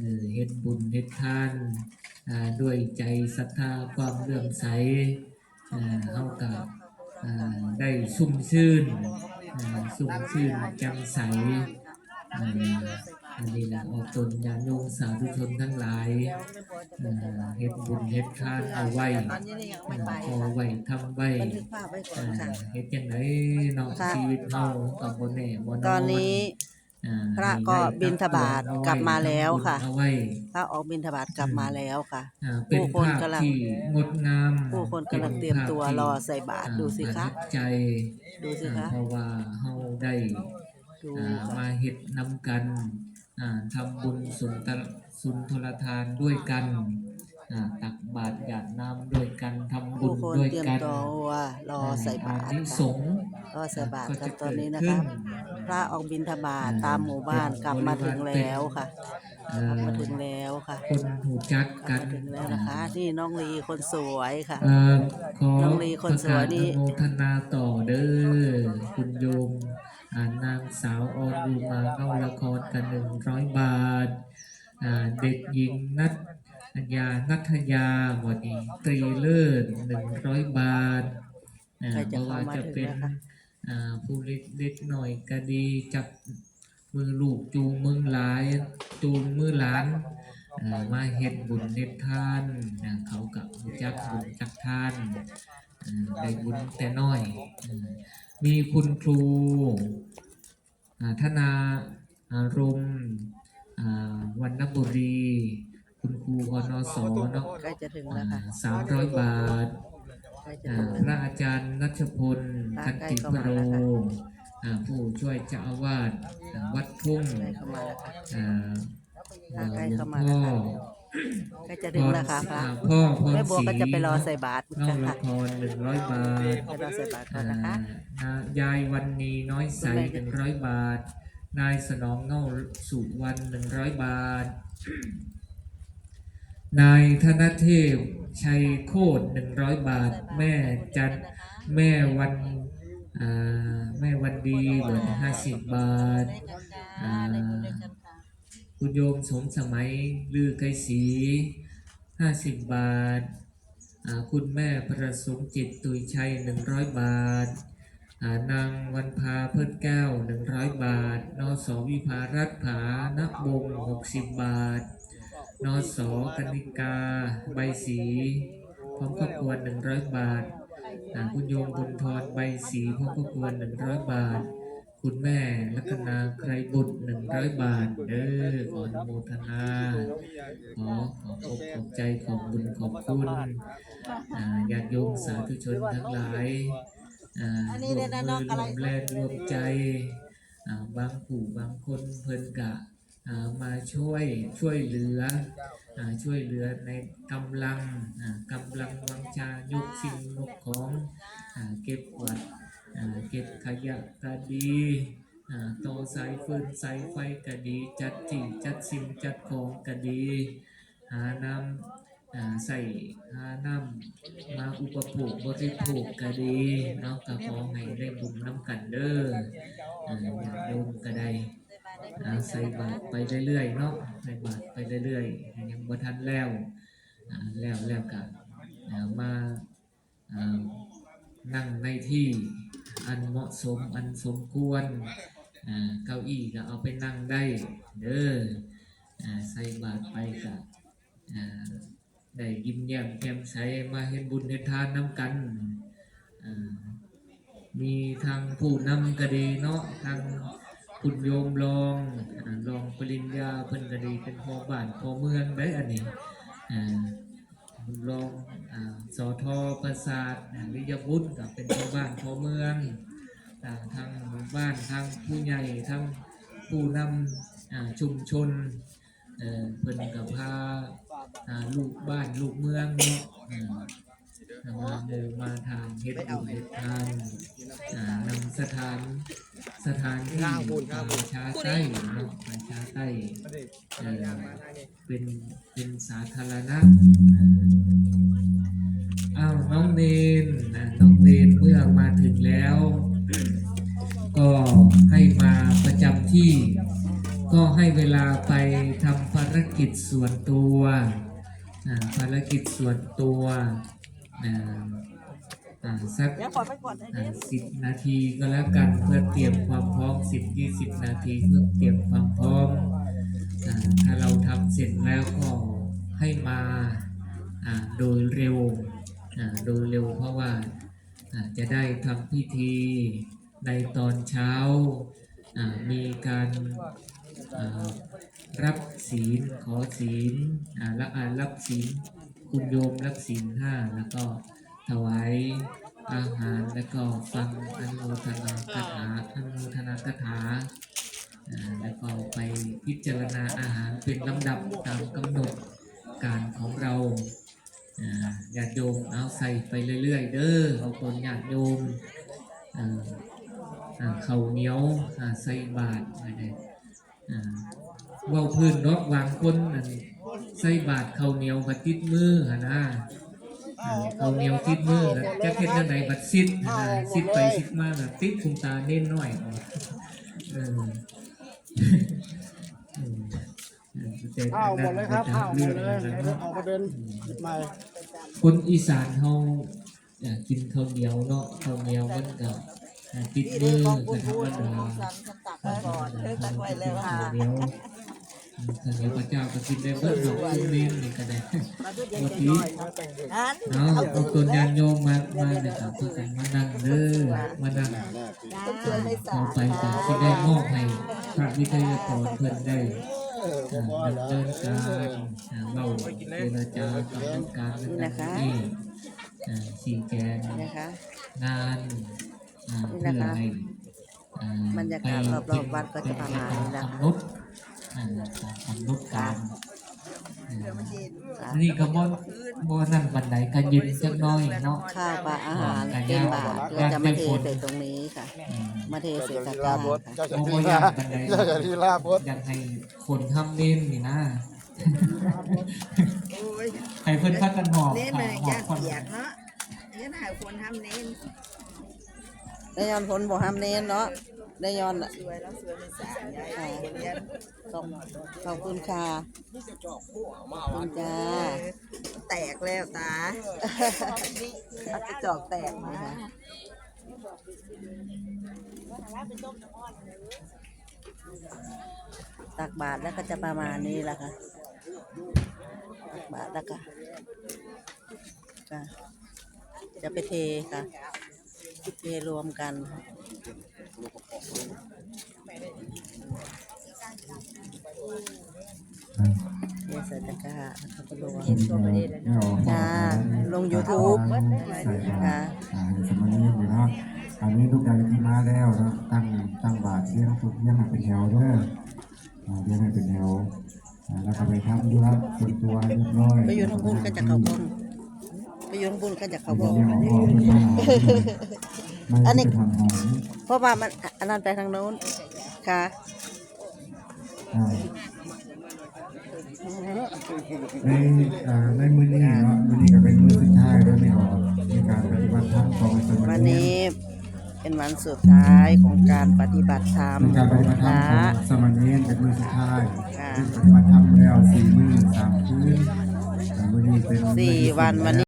เออเฮ็ดบุญเฮ็ดทานอ่าด้วยใจศรัทธาความเลื่อมใสอ่าเฮากับอ่าได้ชุ่มชื่นอ่าชุ่มชื่นแจ่มใสอ่าอันนี้แหละออกตนญาติโยมสาธุชนทั้งหลายอ่าเฮ็ดบุญเฮ็ดทานเอาไว้ตอนนี้เนี่ยยังไม่ไปพอไว้ทำไว้บันทึกภาพไว้ก่อนอ่าค่ะเฮ็ดจังไดเนาะค่ะชีวิตเฮาก็บ่แน่บ่นอนตอนนี้อ่า พระก็บิณฑบาตกลับมาแล้วค่ะเอาไว้พระออกบิณฑบาตกลับมาแล้วค่ะอ่าเป็นผู้คนภาพกำลังที่งดงามผู้คนกำลังเตรียมตัวรอใส่บาตรดูสิคะประทับใจดูสิอ่าคะเพราะว่าเฮาได้ดูอ่าค่ะมาเฮ็ดนำกันอ่าทำบุญสุนทรสุนทรทานด้วยกันอ่าตักบาตรหยาดน้ำด้วยกันทำ บุผู้ญคนด้วยเตรียมกันตัวรอใส่บาตรอานิค่ะสงส์รอใส่บาตรก็กัจะนตอนนี้นะเกิคะดขึ้พระออกบิณฑบาตตามหมู่บ้านกลับมาถึงแล้วค่ะเอ่กลับอมาถึงแล้วค่ะคนหูจักกลักับนมาถึงแล้วนะคะนี่น้องลีคนสวยค่ะเอ่อขอน้องลีคนสวยนี่ประกาศอนุโมทนาต่อเด้อคุณโยมอ่านางสาวออนดูมาเข้าละครกันหนึ่งร้อยบาทอ่าเด็กหญิงนัท ยานัทยาวันนี้ตรีเลิศหนึ่งร้อยบาทอ่าใครเพจะราะว่าเข้ามาจะถึงเป็นแล้วคะอ่าผู้เล็กเล็กหน่อยก็ดีจับมือลูกจูงมือหลายจูงมือหลานอ่ามาเฮ็ดบุญเฮ็ดทานอ่าเขากับรู้จักบุญจักทานอ่าได้บุญแต่น้อยอ่ามีคุณครูอ่าธนาอารมณ์อ่าวรรณบุรี คุณครูอนสเนาะใกล้จะถึงแล้วค่ะสามร้อยบาทใกล้จะอ่าถึงพแล้วระอาจารย์นัชพลพระคันติใกล้พเข้ามาโรแล้วค่ะอ่าผู้ช่วยเจ้าอาวาสอ่าวัดทุ่งใกล้เข้ามาแล้วค่ะ อ่าพระใกล้หลวเข้างมาแล้พ่วอค่ะ ใกล้จะถึงแล้วค่ะพระอ่าพ่อพรแม่บัวศรีก็จะไปรอใส่บาตรเล่ากันละค่ะครหนึ่งร้อยบาท ไปรอใส่บาตรก่อนอ่านะคะนายายวันนีน้อยใสคุณแม่หนึ่งร้อยบาท นายสนองเง่าสุวรรณหนึ่งร้อยบาท นายธนเทพชัยโคตรหนึ่งร้อยบาท แม่จันแม่วันแม่วันดีเหลือห้าสิบบาทคุณโยมสมสมัยลือไกรศรีห้าสิบบาท คุณแม่ประสมจิตตุยชัยหนึ่งร้อยบาทนางวันพาเพิดแก้วหนึ่งร้อยบาท นสวิภารัตผานักบงหกสิบบาท นสกนิกา ใบสี พร้อมครอบครัวหนึ่งร้อยบาทคุณโยมบุญทรใบสีพร้อมครอบครัวหนึ่งร้อยบาท คุณแม่ลัคนาไกรบุตรหนึ่งร้อยบาท เด้อขออนุโมทนาขอขอบอกขอบใจขอบบุญขอบคุณอ่าญาติโยมสาธุชนทั้งหลายรวมมืน้อรวมแรงรวมใจบางผู้บางคนเพิ่นกะ มาช่วยช่วยเหลืออช่วยเหลือในกำลังกำลังวังชายกสิ่งยกของอเก็บกวาดเก็บขยะก็ดีอ่าต่อสายฟืนสายไฟก็ดี จัดที่จัดสิ่งจัดของก็ดี หาน้ำใส่หาน้ำมาอุปโภคบริโภคก็ดีเนาะก็ขอให้ได้บุญน้ำกันเด้ออ่าโยมก็ได้ ใส่บาตรไปเรื่อยๆเนาะใส่บาตรไปเรื่อยๆยังบ่ทันแล้วแล้วแล้วก็อ่ามาอ่านั่งในที่อันเหมาะสมอันสมควรอ่าเก้าอี้ก็เอาไปนั่งได้เด้ออ่าใส่บาตรไปกับอ่าได้ยิ้มแย้มแจ่มใสมาเฮ็ดบุญเฮ็ดทานน้ำกันอ่ามีทางผู้นำก็ดีเนาะทาง คุณโยมรองอ่ารองปริญญาเพิ่นก็ดีเป็นพอบ้านพอเมืองได้อันนี้อ่าคุณรองสอทอประสาทวิยบุตรก็เป็นชาวบ้านชาวเมืองทางหมู่บ้านทางผู้ใหญ่ทางผู้นำชุมชนเพิ่นกับพาลูกบ้านลูกเมืองเนาะ อ่ามาเดินมาทางเฮ็ดบุญเฮ็ดทานอ่านำสถานสถานที่ประชาใต้เนาะประชาใต้เอ่อเป็นเป็นสาธารณะอ้าวน้องเนนนะน้องเนนเมื่อมาถึงแล้ว ก็ให้มาประจำที่ ก็ให้เวลาไปทำภารารกิจส่วนตัวภารกิจส่วนตัว อ่าอ่าสักเดี๋ยวขอไปก่อนนะสิบนาทีก็แล้วกันเพื่อเตรียมความพร้อมสิบยี่สิบนาทีเพื่อเตรียมความพร้อมอาถ้าเราทำเสร็จแล้วก็ให้มาอ่าโดยเร็วอ่าโดยเร็วเพราะว่าอ่าจะได้ทำพิธีในตอนเช้าอ่ามีการอ่ารับศีลขอศีลอ่ารับอ่ารับศีล คุณโยมรับศีลห้าแล้วก็ถวายอาหารแล้วก็ฟังอนุทนาคาถาอนุทนาคาถาแล้วก็ไปพิจารณาอาหารเป็นลำดับตามกำหนดการของเราอ่าญาติโยมเอาใส่ไปเรื่อยๆ เด้อเอาคนญาติโยมอ่อ่าข้าเหนียวอ่าใส่บาตรอะไรอ่าเว่าพื้นนาะวางคนอัน ใส่บาตรข้าวเหนียวกับติดมือหนนะเอาเหนียวติดมือแล้วจะเฮ็ดจังไดบัดซิดนะซิดไปซิดมาแบบติดคุมตาเน้นหน่อยออกเออเออเออแต่อ้าวหมดเลยครับอันอ้าวหมนั้นดเลยเรื่องออกประเด็นหยิบใหม่คนอีสานเฮาอยากกินข้าวเหนียวเนาะข้าวเหนียวมันก็อ่าติดมือก็ธรรมดาตักไว้ก่อนเธอตักไว้แล้วค่ะข้าวเหนียว ข้าวเหนียวพระเจ้าก็กินได้เบิดดอกคุณเมนนี่ก็ได้มาดูเย็นวันๆหนี้น่อยอันเอาเอาตัวญาติโยมมามาเนี่ยครับเพื่กันมานั่งเด้อมานั่งเอาไปจากที่ได้มอบให้พระวิทยากรเพื่อนได้เดำเนินการเล่าเจรจากำหนดการต่างๆนี่อ่าชี้แจงนงานเพื่นะอะให้บรรยากาศรอบๆวัดก็จะประมาณนี้นะคะ กำหนดอ่ากำหนดการอ่านี่ก็บ่บ่นั่นบันไดก็เย็นจักหน้อยเนาะข้าวปลาอาหารเต็มบาทเราจะมาเทใส่ตรงนี้ค่ะอืมมาเทเจ้าใส่จะตะลีกร้าลาบดค่ะเจ้าจะลีลาเจ้าจะลีลาบดอยากให้คนทำเน้นนี่นะให้เพิ่นพักกันหอบเน้นค่ะเลยหอจ้าบคนเปียกเนาะเนี่ยถ่ายคนทำเน้นได้ยอนผลบ่ห้ามเน้นเนาะ ได้ยอนอะสวยแล้วสวยเป็นสามยายเรียนขอบขอบคุณค่ะขอบคุณจ้าแตกแล้วตาเอากระจอกแตกนะคะตักบาทแล้วก็จะประมาณนี้แหละค่ะตักบาทแล้วก็ค่ะจะไปเทค่ะเทรวมกัน เทใส่ตะกร้าแล้วก็ไปรวมจ้าลง YouTube ค่ะอ่าในสมัยนี้อยู่นะอันนี้ลูกใดที่มาแล้วนะตั้งตั้งบาทเลี้ยงตุกเลี้ยงให้เป็นแถวเด้อเลี้ยงให้เป็นแถวแล้วก็ไปทำธุระส่วนตัวเรียบร้อยไปอยู่ทางบุญก็จะเขาบงไปอยู่ทางบุญก็จะเขาบงเลี้ยงอันนี้เพราะว่ามันอันนั้นไปทางโน้นค่ะ ในอ่าในมือนี้เนาะมือนี้ก็เป็นมือสุดท้ายแล้วไม่ออกในการปฏิบัติธรรมของสมวันณนี้เป็นวันสุดท้ายของการปฏิบัติธรรมในการปฏิบัติธรรมนะของสมณเณรเป็นมือสุดท้ายค่ะปฏิบัติธรรมแล้วสี่มื้อสามคืนแต่มื้อนี้เป็นมื้อสี่ที่วันวันนี้